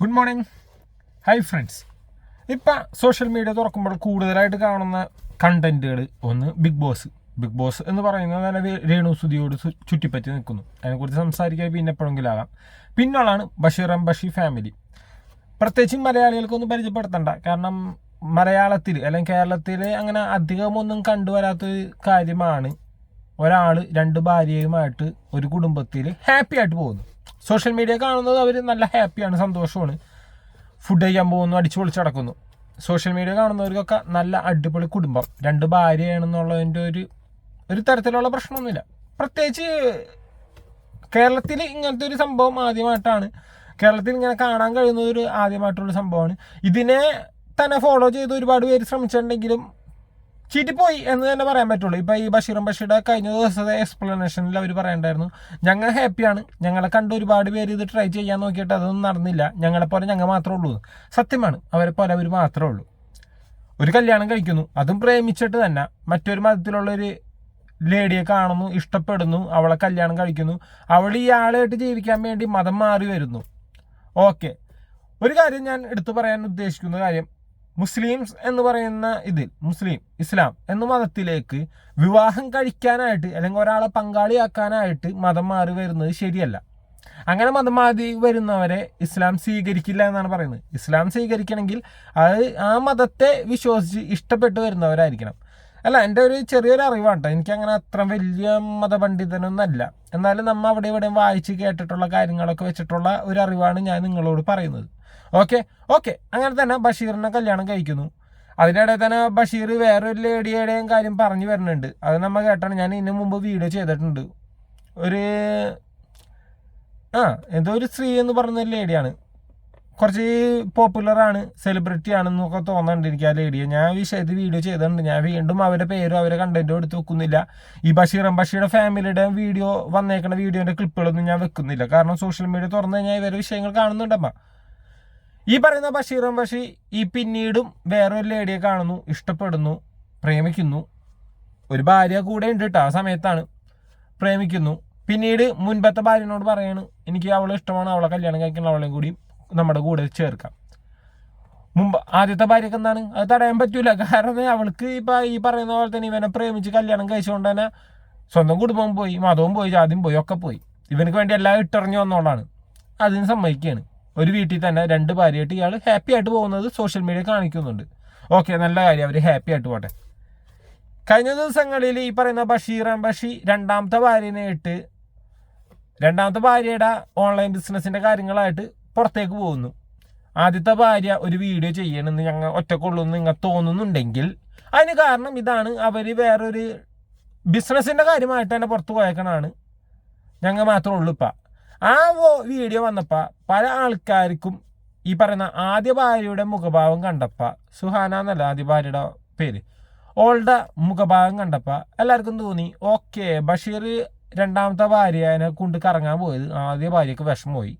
Good morning hi friends ഇപ്പം social media തുറക്കുമ്പോൾ കൂടുതലായിട്ട് കാണുന്ന കണ്ടന്റുകൾ ഒന്ന് ബിഗ് ബോസ് ബിഗ് ബോസ് എന്ന് പറയുന്നത് തന്നെ രേണു സുധിയോട് ചുറ്റിപ്പറ്റി നിൽക്കുന്നു. അതിനെക്കുറിച്ച് സംസാരിക്കാൻ പിന്നെ എപ്പോഴെങ്കിലും ആകാം. പിന്നുള്ളതാണ് ബഷീർ എം ബഷീർ ഫാമിലി പ്രത്യേകിച്ച് മലയാളികൾക്കൊന്നും പരിചയപ്പെടുത്തണ്ട. കാരണം മലയാളത്തിൽ അല്ലെങ്കിൽ കേരളത്തിൽ അങ്ങനെ അധികമൊന്നും കണ്ടുവരാത്തൊരു കാര്യമാണ് ഒരാൾ രണ്ട് ഭാര്യയുമായിട്ട് ഒരു കുടുംബത്തിൽ ഹാപ്പി ആയിട്ട് പോകുന്നു സോഷ്യൽ മീഡിയ കാണുന്നത് അവർ നല്ല ഹാപ്പിയാണ് സന്തോഷമാണ് ഫുഡ് കഴിക്കാൻ പോകുന്നു അടിച്ചു പൊളിച്ച് നടക്കുന്നു. സോഷ്യൽ മീഡിയ കാണുന്നവർക്കൊക്കെ നല്ല അടിപൊളി കുടുംബം. രണ്ട് ഭാര്യയാണെന്നുള്ളതിന്റെ ഒരു ഒരു തരത്തിലുള്ള പ്രശ്നമൊന്നുമില്ല. പ്രത്യേകിച്ച് കേരളത്തിൽ ഇങ്ങനത്തെ ഒരു സംഭവം ആദ്യമായിട്ടാണ്. കേരളത്തിൽ ഇങ്ങനെ കാണാൻ കഴിയുന്ന ഒരു ആദ്യമായിട്ടുള്ള സംഭവമാണ്. ഇതിനെ തന്നെ ഫോളോ ചെയ്ത് ഒരുപാട് പേര് ശ്രമിച്ചിട്ടുണ്ടെങ്കിലും ചീറ്റിപ്പോയി എന്ന് തന്നെ പറയാൻ പറ്റുള്ളൂ. ഇപ്പം ഈ ബഷീറും ബഷീറുടെ കഴിഞ്ഞ ദിവസത്തെ എക്സ്പ്ലനേഷനിൽ അവർ പറയണ്ടായിരുന്നു ഞങ്ങൾ ഹാപ്പിയാണ് ഞങ്ങളെ കണ്ട് ഒരുപാട് പേര് ഇത് ട്രൈ ചെയ്യാൻ നോക്കിയിട്ട് അതൊന്നും നടന്നില്ല. ഞങ്ങളെപ്പോലെ ഞങ്ങൾ മാത്രമേ ഉള്ളൂ. സത്യമാണ്. അവരെ പോലെ അവർ മാത്രമേ ഉള്ളൂ. ഒരു കല്യാണം കഴിക്കുന്നു. അതും പ്രേമിച്ചിട്ട് തന്നെ. മറ്റൊരു മതത്തിലുള്ളൊരു ലേഡിയെ കാണുന്നു ഇഷ്ടപ്പെടുന്നു അവളെ കല്യാണം കഴിക്കുന്നു. അവൾ ഈ ആളായിട്ട് ജീവിക്കാൻ വേണ്ടി മതം മാറി വരുന്നു. ഓക്കെ ഒരു കാര്യം ഞാൻ എടുത്തു പറയാൻ ഉദ്ദേശിക്കുന്ന കാര്യം മുസ്ലിംസ് എന്ന് പറയുന്ന ഇതിൽ മുസ്ലിം ഇസ്ലാം എന്ന മതത്തിലേക്ക് വിവാഹം കഴിക്കാനായിട്ട് അല്ലെങ്കിൽ ഒരാളെ പങ്കാളിയാക്കാനായിട്ട് മതം മാറി വരുന്നത് ശരിയല്ല. അങ്ങനെ മതം മാറി വരുന്നവരെ ഇസ്ലാം സ്വീകരിക്കില്ല എന്നാണ് പറയുന്നത്. ഇസ്ലാം സ്വീകരിക്കണമെങ്കിൽ അത് ആ മതത്തെ വിശ്വസിച്ച് ഇഷ്ടപ്പെട്ട് വരുന്നവരായിരിക്കണം. അല്ല എന്റെ ഒരു ചെറിയൊരു അറിവാണ് കേട്ടോ എനിക്കങ്ങനെ അത്ര വലിയ മതപണ്ഡിതനൊന്നല്ല. എന്നാലും നമ്മൾ അവിടെ ഇവിടെ വായിച്ച് കേട്ടിട്ടുള്ള കാര്യങ്ങളൊക്കെ വെച്ചിട്ടുള്ള ഒരു അറിവാണ് ഞാൻ നിങ്ങളോട് പറയുന്നത്. ഓക്കെ? ഓക്കെ. അങ്ങനെ തന്നെ ബഷീറിനെ കല്യാണം കഴിക്കുന്നു. അതിനിടെ തന്നെ ബഷീർ വേറൊരു ലേഡിയുടെയും കാര്യം പറഞ്ഞു വരുന്നുണ്ട്. അത് നമ്മൾ കേട്ടാണ് ഞാൻ ഇതിനു മുമ്പ് വീഡിയോ ചെയ്തിട്ടുണ്ട്. ഒരു ആ എന്തോ ഒരു സ്ത്രീ എന്ന് ഒരു ലേഡിയാണ്. കുറച്ച് പോപ്പുലറാണ് സെലിബ്രിറ്റി ആണെന്നൊക്കെ തോന്നുന്നുണ്ട് എനിക്ക് ആ ലേഡിയെ ഞാൻ വിഷയത്തിൽ വീഡിയോ ചെയ്തിട്ടുണ്ട്. ഞാൻ വീണ്ടും അവരുടെ പേരും അവരെ കണ്ടന്റും എടുത്ത് വെക്കുന്നില്ല. ഈ ബഷീർ ബഷീറുടെ ഫാമിലിയുടെ വീഡിയോ വന്നേക്കുന്ന വീഡിയോന്റെ ക്ലിപ്പുകളൊന്നും ഞാൻ വെക്കുന്നില്ല. കാരണം സോഷ്യൽ മീഡിയ തുറന്നു കഴിഞ്ഞാൽ ഇവരെ വിഷയങ്ങൾ കാണുന്നുണ്ടമ്മ ഈ പറയുന്ന ബഷീർ ബഷി ഈ പിന്നീടും വേറൊരു ലേഡിയെ കാണുന്നു ഇഷ്ടപ്പെടുന്നു പ്രേമിക്കുന്നു. ഒരു ഭാര്യ കൂടെ ഉണ്ട് കേട്ടോ ആ സമയത്താണ് പ്രേമിക്കുന്നു. പിന്നീട് മുൻപത്തെ ഭാര്യനോട് പറയാണ് എനിക്ക് അവളെ ഇഷ്ടമാണ് അവളെ കല്യാണം കഴിക്കണം അവളെയും കൂടി നമ്മുടെ കൂടെ ചേർക്കാം. മുമ്പ് ആദ്യത്തെ ഭാര്യക്ക് എന്താണ്? അത് തടയാൻ പറ്റൂല. കാരണം അവൾക്ക് ഇപ്പൊ ഈ പറയുന്ന പോലെ തന്നെ ഇവനെ പ്രേമിച്ച് കല്യാണം കഴിച്ചുകൊണ്ട് തന്നെ സ്വന്തം കുടുംബം പോയി മതവും പോയി ജാതിയും പോയി ഒക്കെ പോയി. ഇവനക്ക് വേണ്ടി എല്ലാം ഇട്ടിറങ്ങി വന്നോളാണ്. അതിന് സമ്മതിക്കുകയാണ് ഒരു വീട്ടിൽ തന്നെ രണ്ട് ഭാര്യയായിട്ട് ഇയാൾ ഹാപ്പി ആയിട്ട് പോകുന്നത് സോഷ്യൽ മീഡിയ കാണിക്കുന്നുണ്ട്. ഓക്കെ നല്ല കാര്യം. അവർ ഹാപ്പി ആയിട്ട് പോട്ടെ. കഴിഞ്ഞ ദിവസങ്ങളിൽ ഈ പറയുന്ന ബഷീർ ബഷി രണ്ടാമത്തെ ഭാര്യനെ ഇട്ട് രണ്ടാമത്തെ ഭാര്യയുടെ ഓൺലൈൻ ബിസിനസ്സിന്റെ കാര്യങ്ങളായിട്ട് പുറത്തേക്ക് പോകുന്നു. ആദ്യത്തെ ഭാര്യ ഒരു വീഡിയോ ചെയ്യണമെന്ന് ഞങ്ങൾ ഒറ്റക്കുള്ളൂന്ന് നിങ്ങൾ തോന്നുന്നുണ്ടെങ്കിൽ അതിന് കാരണം ഇതാണ്. അവർ വേറൊരു ബിസിനസ്സിന്റെ കാര്യമായിട്ട് തന്നെ പുറത്ത് പോയേക്കണാണ്. ഞങ്ങൾ മാത്രമേ ഉള്ളൂ ഇപ്പം. ആ വീഡിയോ വന്നപ്പോൾ പല ആൾക്കാർക്കും ഈ പറയുന്ന ആദ്യ ഭാര്യയുടെ മുഖഭാവം കണ്ടപ്പോൾ സുഹാന എന്നല്ല ആദ്യ ഭാര്യയുടെ പേര് ഓളുടെ മുഖഭാവം കണ്ടപ്പോൾ എല്ലാവർക്കും തോന്നി ഓക്കെ ബഷീർ രണ്ടാമത്തെ ഭാര്യനെ കൊണ്ട് കറങ്ങാൻ പോയത്. ആദ്യ ഭാര്യക്ക് വിഷമമായി.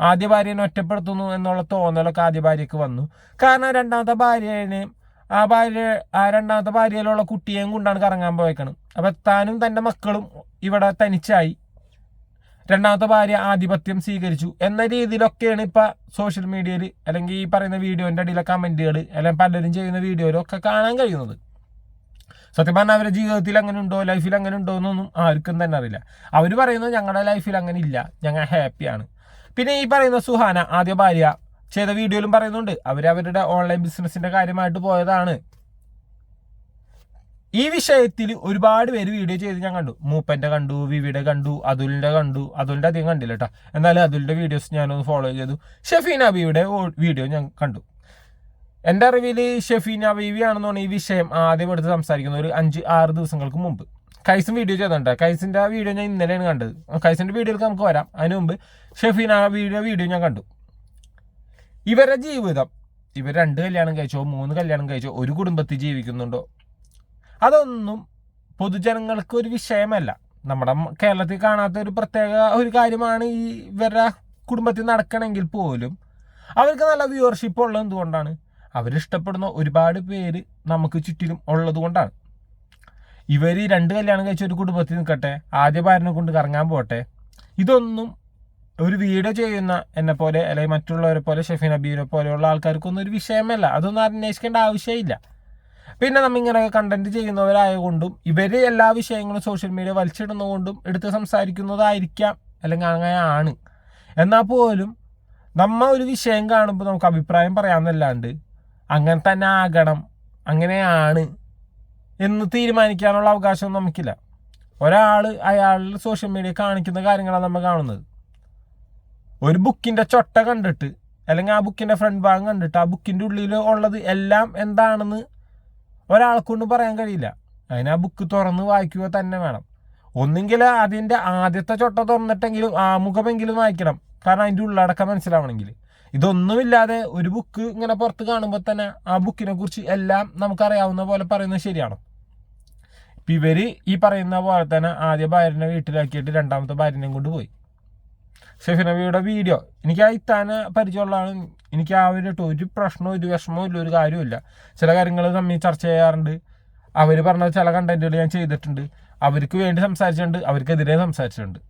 ആദ്യ ഭാര്യനെ ഒറ്റപ്പെടുത്തുന്നു എന്നുള്ള തോന്നലൊക്കെ ആദ്യ ഭാര്യക്ക് വന്നു. കാരണം രണ്ടാമത്തെ ഭാര്യനെ ആ ഭാര്യ ആ രണ്ടാമത്തെ ഭാര്യയിലുള്ള കുട്ടിയെയും കൊണ്ടാണ് കറങ്ങാൻ പോയേക്കണം. അപ്പൊ താനും തന്റെ മക്കളും ഇവിടെ തനിച്ചായി. രണ്ടാമത്തെ ഭാര്യ ആധിപത്യം സ്വീകരിച്ചു. എന്ന രീതിയിലൊക്കെയാണ് ഇപ്പൊ സോഷ്യൽ മീഡിയയിൽ അല്ലെങ്കിൽ ഈ പറയുന്ന വീഡിയോന്റെ അടിയിലെ കമന്റുകൾ അല്ലെങ്കിൽ പലരും ചെയ്യുന്ന വീഡിയോയിലൊക്കെ കാണാൻ കഴിയുന്നത്. സത്യം പറഞ്ഞാൽ അവരുടെ ജീവിതത്തിൽ അങ്ങനെ ഉണ്ടോ ലൈഫിൽ അങ്ങനെ ഉണ്ടോ എന്നൊന്നും ആർക്കും തന്നെ അറിയില്ല. അവർ പറയുന്നത് ഞങ്ങളുടെ ലൈഫിൽ അങ്ങനെ ഇല്ല. ഞങ്ങൾ ഹാപ്പിയാണ് പിന്നെ ഈ പറയുന്ന സുഹാന ആദ്യ ഭാര്യ ചെയ്ത വീഡിയോയിലും പറയുന്നുണ്ട്. അവർ അവരുടെ ഓൺലൈൻ ബിസിനസിന്റെ കാര്യമായിട്ട് പോയതാണ്. ഈ വിഷയത്തിൽ ഒരുപാട് പേര് വീഡിയോ ചെയ്ത് ഞാൻ കണ്ടു. മൂപ്പന്റെ കണ്ടു വിവിയുടെ കണ്ടു അതുലിന്റെ കണ്ടു അതുലിന്റെ അധികം കണ്ടില്ല കേട്ടോ എന്നാലും അതുലിന്റെ വീഡിയോസ് ഞാനൊന്ന് ഫോളോ ചെയ്തു. ഷെഫീൻ അബിയുടെ വീഡിയോ ഞാൻ കണ്ടു. എന്റെ അറിവിൽ ഷെഫീൻ അബീവി ആണെന്നാണ് ഈ വിഷയം ആദ്യം എടുത്ത് സംസാരിക്കുന്നത്. ഒരു അഞ്ച് ആറ് ദിവസങ്ങൾക്ക് മുമ്പ്. കൈസും വീഡിയോ ചെയ്തിട്ടുണ്ട് കൈസിന്റെ ആ വീഡിയോ ഞാൻ ഇന്നലെയാണ് കണ്ടത്. കൈസിന്റെ വീഡിയോയിലേക്ക് നമുക്ക് വരാം. അതിന് മുമ്പ് ഷെഫീൻ ആ വീഡിയോ വീഡിയോ ഞാൻ കണ്ടു. ഇവരുടെ ജീവിതം. ഇവർ രണ്ട് കല്യാണം കഴിച്ചോ മൂന്ന് കല്യാണം കഴിച്ചോ ഒരു കുടുംബത്തിൽ ജീവിക്കുന്നുണ്ടോ? അതൊന്നും പൊതുജനങ്ങൾക്ക് ഒരു വിഷയമല്ല. നമ്മുടെ കേരളത്തിൽ കാണാത്ത ഒരു പ്രത്യേക ഒരു കാര്യമാണ് ഈ ഇവരുടെ കുടുംബത്തിൽ നടക്കണമെങ്കിൽ പോലും അവർക്ക് നല്ല വ്യൂവർഷിപ്പ് ഉള്ളത് എന്തുകൊണ്ടാണ്? അവരിഷ്ടപ്പെടുന്ന ഒരുപാട് പേര് നമുക്ക് ചുറ്റിലും ഉള്ളത് കൊണ്ടാണ്. ഇവർ രണ്ട് കല്യാണം കഴിച്ച ഒരു കുടുംബത്തിൽ നിൽക്കട്ടെ. ആദ്യ ഭാര്യനെ കൊണ്ട് കറങ്ങാൻ പോട്ടെ. ഇതൊന്നും ഒരു വീഡിയോ ചെയ്യുന്ന എന്നെ പോലെ അല്ലെങ്കിൽ മറ്റുള്ളവരെ പോലെ ഷെഫീൻ അബീനെ പോലെയുള്ള ആൾക്കാർക്കൊന്നും ഒരു വിഷയമല്ല. അതൊന്നും അന്വേഷിക്കേണ്ട ആവശ്യമില്ല. പിന്നെ നമ്മ ഇങ്ങനെ കണ്ടന്റ് ചെയ്യുന്നവരായതുകൊണ്ടും ഇവർ എല്ലാ വിഷയങ്ങളും സോഷ്യൽ മീഡിയ വലിച്ചിടുന്നതുകൊണ്ടും എടുത്ത് സംസാരിക്കുന്നതായിരിക്കാം. അല്ലെങ്കിൽ അങ്ങനെ ആണ് എന്നാൽ പോലും നമ്മ ഒരു വിഷയം കാണുമ്പോൾ നമുക്ക് അഭിപ്രായം പറയാമെന്നല്ലാണ്ട് അങ്ങനെ തന്നെ ആകണം. അങ്ങനെയാണ്. എന്ന് തീരുമാനിക്കാനുള്ള അവകാശം നമുക്കില്ല. ഒരാൾ അയാളിൽ സോഷ്യൽ മീഡിയ കാണിക്കുന്ന കാര്യങ്ങളാണ് നമ്മൾ കാണുന്നത്. ഒരു ബുക്കിന്റെ ചൊട്ട കണ്ടിട്ട് അല്ലെങ്കിൽ ആ ബുക്കിന്റെ ഫ്രണ്ട് ഭാഗം കണ്ടിട്ട് ആ ബുക്കിന്റെ ഉള്ളിൽ ഉള്ളത് എല്ലാം എന്താണെന്ന് ഒരാൾക്കൊണ്ട് പറയാൻ കഴിയില്ല. അതിന് ആ ബുക്ക് തുറന്ന് വായിക്കുക തന്നെ വേണം. ഒന്നെങ്കിൽ അതിന്റെ ആദ്യത്തെ ചൊട്ട തുറന്നിട്ടെങ്കിലും ആമുഖമെങ്കിലും വായിക്കണം. കാരണം അതിന്റെ ഉള്ളടക്കം മനസ്സിലാവണമെങ്കിൽ. ഇതൊന്നുമില്ലാതെ ഒരു ബുക്ക് ഇങ്ങനെ പുറത്ത് കാണുമ്പോൾ തന്നെ ആ ബുക്കിനെ കുറിച്ച് എല്ലാം നമുക്കറിയാവുന്ന പോലെ പറയുന്നത് ശരിയാണോ? ഇവർ ഈ പറയുന്ന പോലെ തന്നെ ആദ്യ ഭാര്യനെ വീട്ടിലാക്കിയിട്ട് രണ്ടാമത്തെ ഭാര്യനെയും കൊണ്ട് പോയി. ഷെഫി നബിയുടെ വീഡിയോ എനിക്ക് ആ ഇത്താനെ പരിചയമുള്ളതാണ് എനിക്ക് ആ ഒരു ഒരു പ്രശ്നവും ഒരു വിഷമവും ഇല്ല ഒരു കാര്യമില്ല ചില കാര്യങ്ങൾ തമ്മിൽ ചർച്ച ചെയ്യാറുണ്ട്. അവർ പറഞ്ഞ ചില കണ്ടന്റുകൾ ഞാൻ ചെയ്തിട്ടുണ്ട്. അവർക്ക് വേണ്ടി സംസാരിച്ചിട്ടുണ്ട് അവർക്കെതിരെ സംസാരിച്ചിട്ടുണ്ട്.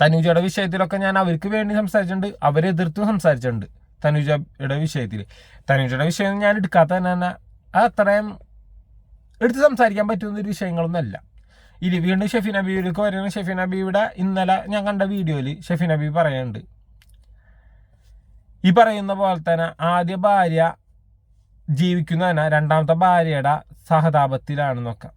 തനുജയുടെ വിഷയത്തിലൊക്കെ ഞാൻ അവർക്ക് വേണ്ടി സംസാരിച്ചിട്ടുണ്ട് അവരെ എതിർത്തും സംസാരിച്ചിട്ടുണ്ട് തനുജയുടെ വിഷയത്തിൽ തനുജയുടെ വിഷയം ഞാൻ എടുക്കാത്ത തന്നെ അത് അത്രയും എടുത്ത് സംസാരിക്കാൻ പറ്റുന്ന ഒരു വിഷയങ്ങളൊന്നുമല്ല ഇനി വീണ്ടും ഷെഫി നബിയിലേക്ക് വരുന്ന ഷെഫി നബിയുടെ ഇന്നലെ ഞാൻ കണ്ട വീഡിയോയിൽ ഷെഫി നബി പറയുന്നുണ്ട്. ഈ പറയുന്ന പോലെ തന്നെ ആദ്യ ഭാര്യ ജീവിക്കുന്നതിന രണ്ടാമത്തെ ഭാര്യയുടെ സഹതാപത്തിലാണെന്നൊക്കെ.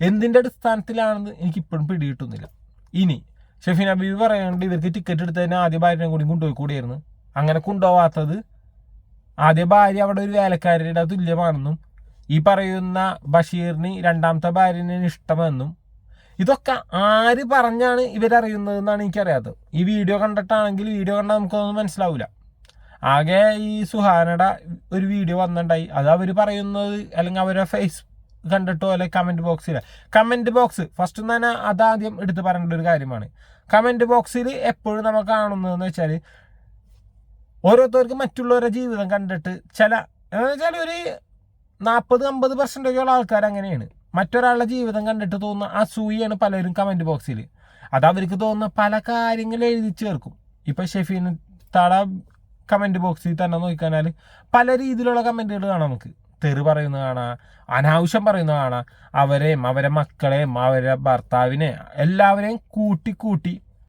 എന്തിന്റെ അടിസ്ഥാനത്തിലാണെന്ന് എനിക്ക് ഇപ്പോഴും പിടികിട്ടുന്നില്ല. ഇനി ഷെഫി നബി പറയുന്നുണ്ട് ഇവർക്ക് ടിക്കറ്റ് എടുത്തതിന് ആദ്യ ഭാര്യനെ കൂടി കൊണ്ടുപോയി കൂടിയായിരുന്നു അങ്ങനെ കൊണ്ടുപോകാത്തത് ആദ്യ ഭാര്യ അവിടെ ഒരു വേലക്കാരിയുടെ തുല്യമാണെന്നും ഈ പറയുന്ന ബഷീറിന് രണ്ടാമത്തെ ഭാര്യനെ ഇഷ്ടമെന്നും ഇതൊക്കെ ആര് പറഞ്ഞാണ് ഇവരറിയുന്നത് എന്നാണ് എനിക്കറിയാത്തത്. ഈ വീഡിയോ കണ്ടിട്ടാണെങ്കിൽ വീഡിയോ കണ്ടാൽ നമുക്കൊന്നും മനസ്സിലാവില്ല ആകെ ഈ സുഹാനയുടെ ഒരു വീഡിയോ വന്നിട്ടുണ്ടായി. അത് അവർ പറയുന്നത് അല്ലെങ്കിൽ അവരെ ഫേസ് കണ്ടിട്ടോ അല്ലെങ്കിൽ കമന്റ് ബോക്സിൽ കമന്റ് ബോക്സ് ഫസ്റ്റ് തന്നെ അതാദ്യം എടുത്ത് പറയേണ്ട ഒരു കാര്യമാണ്. കമന്റ് ബോക്സിൽ എപ്പോഴും നമ്മൾ കാണുന്നതെന്ന് വെച്ചാൽ ഓരോരുത്തർക്ക് മറ്റുള്ളവരുടെ ജീവിതം കണ്ടിട്ട് ചില എന്ന് വെച്ചാൽ ഒരു നാൽപ്പത് അമ്പത് പെർസെന്റേജോളം ആൾക്കാർ അങ്ങനെയാണ്. മറ്റൊരാളുടെ ജീവിതം കണ്ടിട്ട് തോന്നുന്ന ആ അസൂയാണ് പലരും കമന്റ് ബോക്സിൽ അത് അവർക്ക് തോന്നുന്ന പല കാര്യങ്ങൾ എഴുതി ചേർക്കും. ഇപ്പം ഷെഫീൻ തട കമന്റ് ബോക്സിൽ തന്നെ നോക്കിക്കഴിഞ്ഞാൽ പല രീതിയിലുള്ള കമന്റുകൾ കാണാം നമുക്ക്. തെറി പറയുന്നത് കാണാം അനാവശ്യം പറയുന്നത് കാണാം. അവരെയും അവരെ മക്കളെയും അവരെ ഭർത്താവിനെ എല്ലാവരെയും കൂട്ടി കൂട്ടി